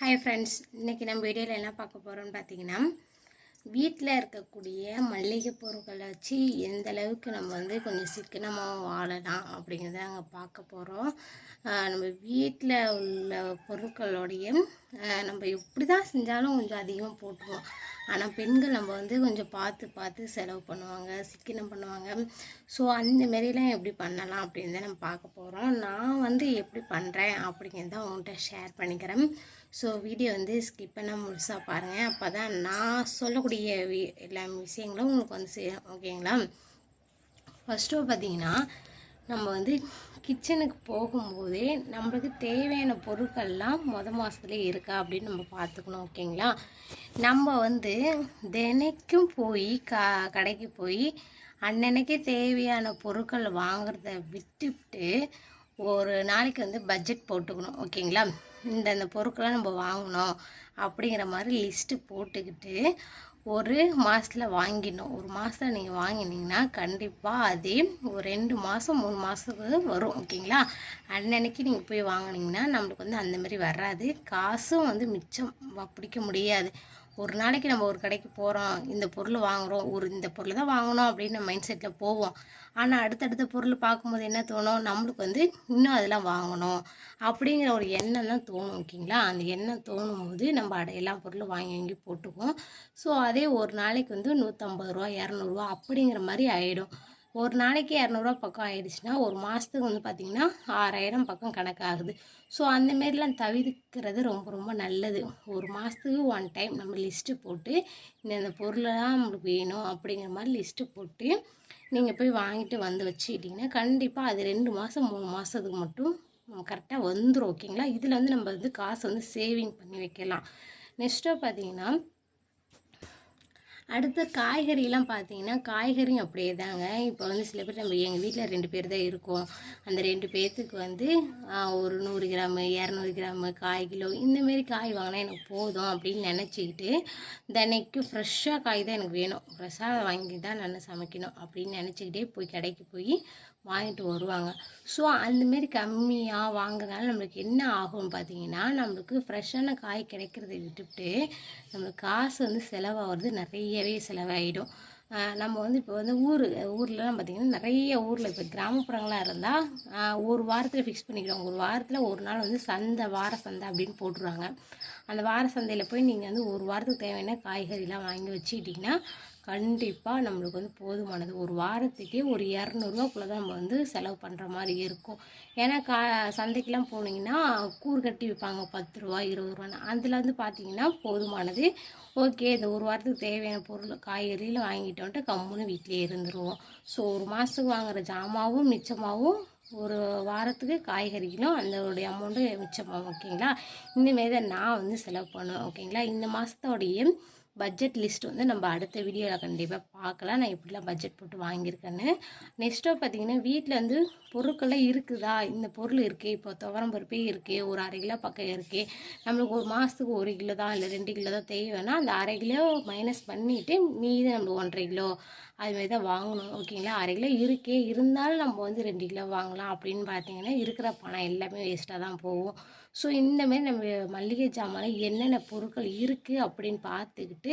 Hi friends இன்றைக்கி நம்ம வீடியோவில் என்ன பார்க்க போகிறோம்னு பார்த்தீங்கன்னா வீட்டில் இருக்கக்கூடிய மளிகை பொருட்களை வச்சு எந்த அளவுக்கு நம்ம வந்து கொஞ்சம் சிக்கனமாக வாழலாம் அப்படிங்கிறத அங்கே பார்க்க போகிறோம் நம்ம வீட்டில் உள்ள பொருட்களோடைய நம்ம எப்படி தான் செஞ்சாலும் கொஞ்சம் அதிகமாக போட்டுருவோம். ஆனால் பெண்கள் நம்ம வந்து கொஞ்சம் பார்த்து பார்த்து செலவு பண்ணுவாங்க சிக்கனம் பண்ணுவாங்க. ஸோ அந்த மாரிலாம் எப்படி பண்ணலாம் அப்படின்னு தான் நம்ம பார்க்க போகிறோம் நான் வந்து எப்படி பண்ணுறேன் அப்படிங்கிறத உங்கள்கிட்ட ஷேர் பண்ணிக்கிறேன். ஸோ வீடியோ வந்து ஸ்கிப் பண்ண முழுசாக பாருங்கள் அப்போ தான் நான் சொல்லக்கூடிய எல்லா விஷயங்களும் உங்களுக்கு வந்து சேரும். ஓகேங்களா ஃபஸ்ட்டு பார்த்தீங்கன்னா நம்ம வந்து கிச்சனுக்கு போகும்போதே நம்மளுக்கு தேவையான பொருட்கள்லாம் மொத மாதத்துலேயே இருக்கா அப்படின்னு நம்ம பார்த்துக்கணும். ஓகேங்களா நம்ம வந்து தினைக்கும் போய் கா கடைக்கு போய் அன்னன்னைக்கு தேவையான பொருட்கள் வாங்குறத விட்டுவிட்டு ஒரு நாளைக்கு வந்து பட்ஜெட் போட்டுக்கணும். ஓகேங்களா இந்தந்த பொருட்களை நம்ம வாங்கணும் அப்படிங்கிற மாதிரி லிஸ்ட்டு போட்டுக்கிட்டு ஒரு மாதத்தில் வாங்கிடணும். ஒரு மாதத்தில் நீங்கள் வாங்கினீங்கன்னா கண்டிப்பாக அதே ஒரு ரெண்டு மாதம் மூணு மாதத்துக்கு வரும். ஓகேங்களா? அன்னன்னைக்கு நீங்கள் போய் வாங்கினீங்கன்னா நம்மளுக்கு வந்து அந்த மாதிரி வராது. காசும் வந்து மிச்சம். பிடிக்க முடியாது. ஒரு நாளைக்கு நம்ம ஒரு கடைக்கு போகிறோம் இந்த பொருள் வாங்குகிறோம் ஒரு இந்த பொருள் தான் வாங்கணும் அப்படின்னு மைண்ட் செட்டில் போவோம். ஆனால் அடுத்தடுத்த பொருள் பார்க்கும்போது என்ன தோணும்? நம்மளுக்கு வந்து இன்னும் அதெல்லாம் வாங்கணும் அப்படிங்கிற ஒரு எண்ணம் தான் தோணும் ஓகேங்களா? அந்த எண்ணம் தோணும் போது நம்ம அடை எல்லா பொருளும் வாங்கி வாங்கி போட்டுக்குவோம். ஸோ அதே ஒரு நாளைக்கு வந்து நூற்றம்பது ரூபா இரநூறுவா அப்படிங்கிற மாதிரி ஆகிடும் ஒரு நாளைக்கு இரநூறுவா பக்கம் ஆயிடுச்சுன்னா ஒரு மாதத்துக்கு வந்து பார்த்திங்கன்னா ஆறாயிரம் பக்கம் கணக்காகுது. ஸோ அந்த மாரிலாம் தவிர்க்கிறது ரொம்ப ரொம்ப நல்லது. ஒரு மாதத்துக்கு ஒன் டைம் நம்ம லிஸ்ட்டு போட்டு இந்த இந்த பொருளெல்லாம் நம்மளுக்கு வேணும் அப்படிங்கிற மாதிரி லிஸ்ட்டு போட்டு நீங்கள் போய் வாங்கிட்டு வந்து வச்சுக்கிட்டிங்கன்னா கண்டிப்பாக அது ரெண்டு மாதம் மூணு மாதத்துக்கு மட்டும் கரெக்டாக வந்துடும் ஓகேங்களா இதில் வந்து நம்ம வந்து காசு வந்து சேவிங் பண்ணி வைக்கலாம். நெக்ஸ்ட்டாக பார்த்தீங்கன்னா அடுத்த காய்கறிலாம் பார்த்தீங்கன்னா காய்கறியும் அப்படியே தாங்க. இப்போ வந்து சில பேர் நம்ம எங்கள் வீட்டில் ரெண்டு பேர் தான் இருக்கோம். அந்த ரெண்டு பேர்த்துக்கு வந்து ஒரு நூறு கிராமு இரநூறு கிராமு காய் கிலோ இந்தமாரி காய் வாங்கினா எனக்கு போதும் அப்படின்னு நினச்சிக்கிட்டு தினைக்கும் ஃப்ரெஷ்ஷாக காய் தான் எனக்கு வேணும். ஃப்ரெஷ்ஷாக வாங்கி தான் நான் சமைக்கணும் அப்படின்னு நினச்சிக்கிட்டே போய் கடைக்கு போய் வாங்கிட்டு வருவாங்க. ஸோ அந்தமாரி கம்மியாக வாங்குறதுனால நம்மளுக்கு என்ன ஆகும்னு பார்த்தீங்கன்னா நம்மளுக்கு ஃப்ரெஷ்ஷான காய் கிடைக்கிறத விட்டுவிட்டு நம்மளுக்கு காசு வந்து செலவாகிறது நிறையவே செலவாகிடும் நம்ம வந்து இப்போ வந்து ஊர் ஊர்லலாம் பார்த்திங்கன்னா நிறைய ஊரில் இப்போ கிராமப்புறங்களாக இருந்தால் ஒரு வாரத்தில் ஃபிக்ஸ் பண்ணிக்கிறோம் ஒரு வாரத்தில் ஒரு நாள் வந்து சந்தை வார சந்தை அப்படின்னு போட்டுருவாங்க. அந்த வார சந்தையில் போய் நீங்கள் வந்து ஒரு வாரத்துக்கு தேவையான காய்கறிலாம் வாங்கி வச்சுக்கிட்டிங்கன்னா கண்டிப்பாக நம்மளுக்கு வந்து போதுமானது. ஒரு வாரத்துக்கே ஒரு இரநூறுவாக்குள்ளே தான் நம்ம வந்து செலவு பண்ணுற மாதிரி இருக்கும். ஏன்னா கா சந்தைக்கெலாம் போனீங்கன்னா கூறு கட்டி விற்பாங்க பத்து ரூபா இருபது ரூபான்னு அதில் வந்து பார்த்தீங்கன்னா போதுமானது. ஓகே இந்த ஒரு வாரத்துக்கு தேவையான பொருள் காய்கறியில் வாங்கிட்டு வந்துட்டு கம்முன்னு வீட்டிலே இருந்துருவோம். ஸோ ஒரு மாதத்துக்கு வாங்குற ஜாமாவும் மிச்சமாகவும் ஒரு வாரத்துக்கு காய்கறிகளும் அதோடைய அமௌண்ட்டு மிச்சமாகும். ஓகேங்களா? இந்தமாரி தான் நான் வந்து செலவு பண்ணுவேன். ஓகேங்களா? இந்த மாதத்தோடைய பட்ஜெட் லிஸ்ட் வந்து நம்ம அடுத்த வீடியோவில் கண்டிப்பாக பார்க்கலாம். நான் எப்படிலாம் பட்ஜெட் போட்டு வாங்கியிருக்கேன்னு. நெக்ஸ்ட்டாக பார்த்தீங்கன்னா வீட்டில் வந்து பொருட்கள்லாம் இருக்குதா? இந்த பொருள் இருக்குது இப்போ துவரம் பருப்பே இருக்குது ஒரு அரை கிலோ பக்கம் இருக்கே. நம்மளுக்கு ஒரு மாதத்துக்கு ஒரு கிலோ தான் இல்லை ரெண்டு கிலோ தான் தேவைன்னா அந்த அரை கிலோ மைனஸ் பண்ணிவிட்டு மீதி நம்ம ஒன்றரை கிலோ அதுமாரி தான் வாங்கணும் ஓகேங்களா? அரை கிலோ இருக்கே இருந்தாலும் நம்ம வந்து ரெண்டு கிலோ வாங்கலாம் அப்படின்னு பார்த்தீங்கன்னா இருக்கிற பணம் எல்லாமே வேஸ்ட்டாக தான் போகும். ஸோ இந்தமாரி நம்ம மளிகை ஜாமான் என்னென்ன பொருட்கள் இருக்குது அப்படின்னு பார்த்துக்கிட்டு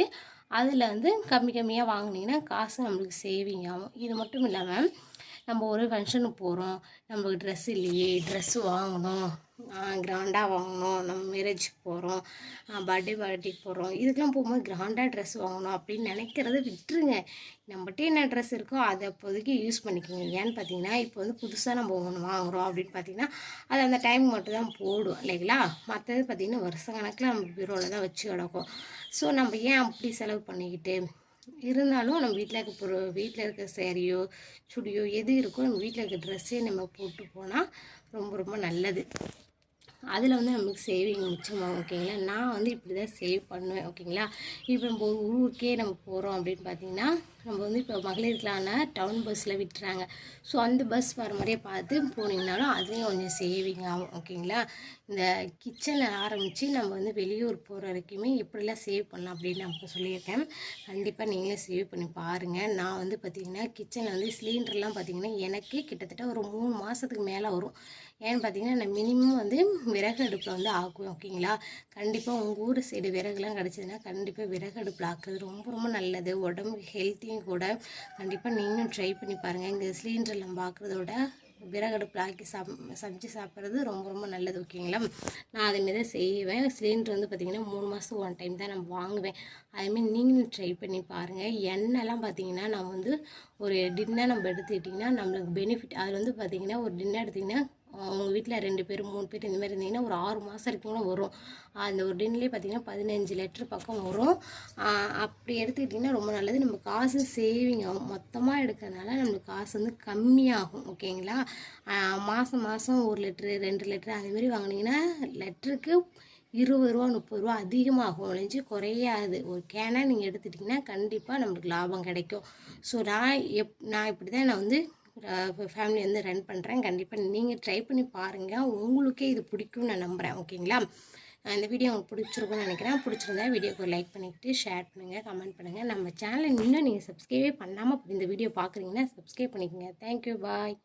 அதில் வந்து கம்மி கம்மியாக வாங்கினீங்கன்னா காசு நம்மளுக்கு சேவிங் ஆகும். இது மட்டும் இல்லாமல் நம்ம ஒரு ஃபங்க்ஷனுக்கு போகிறோம் நமக்கு ட்ரெஸ் இல்லையே ட்ரெஸ்ஸு வாங்கணும். கிராண்டாக வாங்கணும். நம்ம மேரேஜுக்கு போகிறோம் பர்த்டே பார்ட்டிக்கு போகிறோம் இதுக்கெல்லாம் போகும்போது கிராண்டாக ட்ரெஸ் வாங்கணும் அப்படின்னு நினைக்கிறத விட்டுருங்க. நம்மகிட்ட என்ன ட்ரெஸ் இருக்கோ அதை அப்போதைக்கு யூஸ் பண்ணிக்கோங்க. ஏன்னு பார்த்தீங்கன்னா இப்போ வந்து புதுசாக நம்ம ஒன்று வாங்குகிறோம் அப்படின்னு பார்த்தீங்கன்னா அது அந்த டைம் மட்டும் தான் போடும் இல்லைங்களா? மற்றது பார்த்திங்கன்னா வருஷ கணக்கில் நம்ம பீரோவில் தான் வச்சு கிடக்கும். ஸோ நம்ம ஏன் அப்படி செலவு பண்ணிக்கிட்டு இருந்தாலும் நம்ம வீட்டில் இருக்க பொரு வீட்டில் இருக்க சேரீயோ சுடியோ எது இருக்கோ நம்ம வீட்டில் இருக்க ட்ரெஸ்ஸே நம்ம போட்டு போனால் ரொம்ப ரொம்ப நல்லது. அதில் வந்து நமக்கு சேவிங் மிச்சமாகும் ஓகேங்களா நான் வந்து இப்படி தான் சேவ் பண்ணுவேன் ஓகேங்களா இப்போ நம்ம ஒரு ஊருக்கே நம்ம போகிறோம் அப்படின்னு பார்த்தீங்கன்னா நம்ம வந்து இப்போ மகளிருக்கலான டவுன் பஸ்ஸில் விட்டுறாங்க. ஸோ அந்த பஸ் வர மாதிரியே பார்த்து போனீங்கனாலும் அதுலேயும் கொஞ்சம் சேவிங் ஆகும் ஓகேங்களா இந்த கிச்சனில் ஆரம்பித்து நம்ம வந்து வெளியூர் போகிற வரைக்குமே எப்படிலாம் சேவ் பண்ணலாம் அப்படின்னு நான் இப்போ சொல்லியிருக்கேன். கண்டிப்பாக நீங்களே சேவ் பண்ணி பாருங்கள் நான் வந்து பார்த்திங்கன்னா கிச்சனில் வந்து சிலிண்டர்லாம் பார்த்திங்கன்னா எனக்கே கிட்டத்தட்ட ஒரு மூணு மாதத்துக்கு மேலே வரும். ஏன்னு பார்த்தீங்கன்னா நான் மினிமம் வந்து விறகு அடுப்பில் வந்து ஆக்குவேன் ஓகேங்களா கண்டிப்பாக உங்கள் ஊர் சைடு விறகுலாம் கிடச்சிதுன்னா கண்டிப்பாக விறகு அடுப்பில் ஆக்குறது ரொம்ப ரொம்ப நல்லது. உடம்புக்கு ஹெல்த்தியும் கூட கண்டிப்பாக நீங்களும் ட்ரை பண்ணி பாருங்கள் இங்கே சிலிண்டர்லாம் பார்க்குறதோட விறகடுப்பில் ஆக்கி சாப் சமைச்சு சாப்பிட்றது ரொம்ப ரொம்ப நல்லது ஓகேங்களா நான் அதேமாரி தான் செய்வேன். சிலிண்டர் வந்து பார்த்திங்கன்னா மூணு மாதம் ஒன் டைம் தான் நான் வாங்குவேன். அதேமாரி நீங்களும் ட்ரை பண்ணி பாருங்கள் எண்ணெய்லாம் பார்த்தீங்கன்னா நம்ம வந்து ஒரு டின்னர் நம்ம எடுத்துக்கிட்டிங்கன்னா நம்மளுக்கு பெனிஃபிட் அதில் வந்து பார்த்திங்கன்னா ஒரு டின்னர் எடுத்திங்கன்னா உங்கள் வீட்டில் ரெண்டு பேர் மூணு பேர் இந்த மாதிரி இருந்தீங்கன்னா ஒரு ஆறு மாதம் வரைக்கும் கூட வரும். அந்த ஒரு டின்லேயே பார்த்தீங்கன்னா பதினஞ்சு லிட்டர் பக்கம் வரும். அப்படி எடுத்துக்கிட்டிங்கன்னா ரொம்ப நல்லது. நம்ம காசு சேவிங் ஆகும் மொத்தமாக எடுக்கிறதுனால நம்மளுக்கு காசு வந்து கம்மியாகும் ஓகேங்களா? மாதம் மாதம் ஒரு லிட்ரு ரெண்டு லிட்ரு அதேமாரி வாங்கினீங்கன்னா லிட்டருக்கு இருபது ரூபா முப்பது ரூபா அதிகமாகும். ஒழிஞ்சு குறையாது. ஒரு கேனை நீங்கள் எடுத்துட்டிங்கன்னா கண்டிப்பாக நம்மளுக்கு லாபம் கிடைக்கும். ஸோ நான் எப் நான் இப்படி தான் நான் வந்து ஃபேமிலி வந்து ரன் பண்ணுறேன் கண்டிப்பாக நீங்கள் ட்ரை பண்ணி பாருங்கள் உங்களுக்கே இது பிடிக்கும்னு நான் நம்புகிறேன் ஓகேங்களா இந்த வீடியோ உங்களுக்கு பிடிச்சிருக்கும்னு நினைக்கிறேன். பிடிச்சிருந்தா வீடியோக்கு லைக் பண்ணிக்கிட்டு ஷேர் பண்ணுங்கள் கமெண்ட் பண்ணுங்கள் நம்ம சேனலை இன்னும் நீங்கள் சப்ஸ்கிரைபே பண்ணாமல் இந்த வீடியோ பார்க்குறீங்கன்னா சப்ஸ்கிரைப் பண்ணிக்கோங்க. Thank you bye